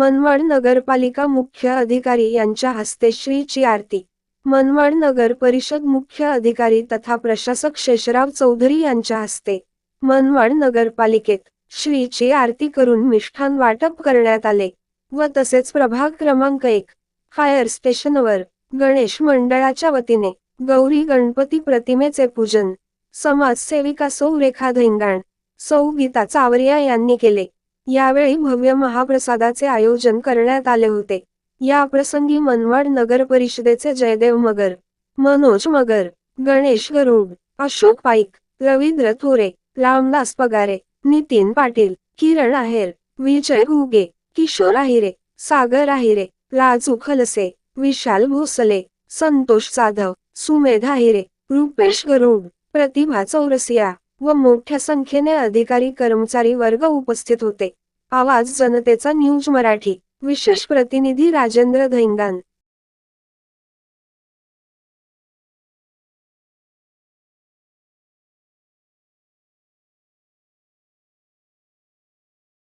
मनमाड नगरपालिका मुख्य अधिकारी यांच्या हस्ते श्रीची आरती. मनमाड नगर परिषद मुख्य अधिकारी तथा प्रशासक शेषराव चौधरी यांच्या हस्ते मनमाड नगरपालिकेत श्रीची आरती करून मिष्ठान वाटप करण्यात आले व तसेच प्रभाग क्रमांक एक फायर स्टेशनवर गणेश मंडळाच्या वतीने गौरी गणपती प्रतिमेचे पूजन समाजसेविका सौ रेखा धैंगाण सौ गीता चावरिया यांनी केले. यावेळी भव्य महाप्रसादाचे आयोजन करण्यात आले होते. या प्रसंगी मनमाड नगर परिषदेचे जयदेव मगर मनोज मगर गणेश गरुड अशोक पाईक रवींद्र थोरे रामदास पगारे नितीन पाटील किरण आहेर विजय घुगे किशोर आहिरे सागर आहिरे राजू खलसे विशाल भोसले संतोष जाधव सुमेध आहिरे रुपेश गरुड प्रतिभा चौरसिया व मोठ्या संख्येने अधिकारी कर्मचारी वर्ग उपस्थित होते. आवाज जनतेचा न्यूज मराठी. विशेष प्रतिनिधी राजेंद्र धैंगान.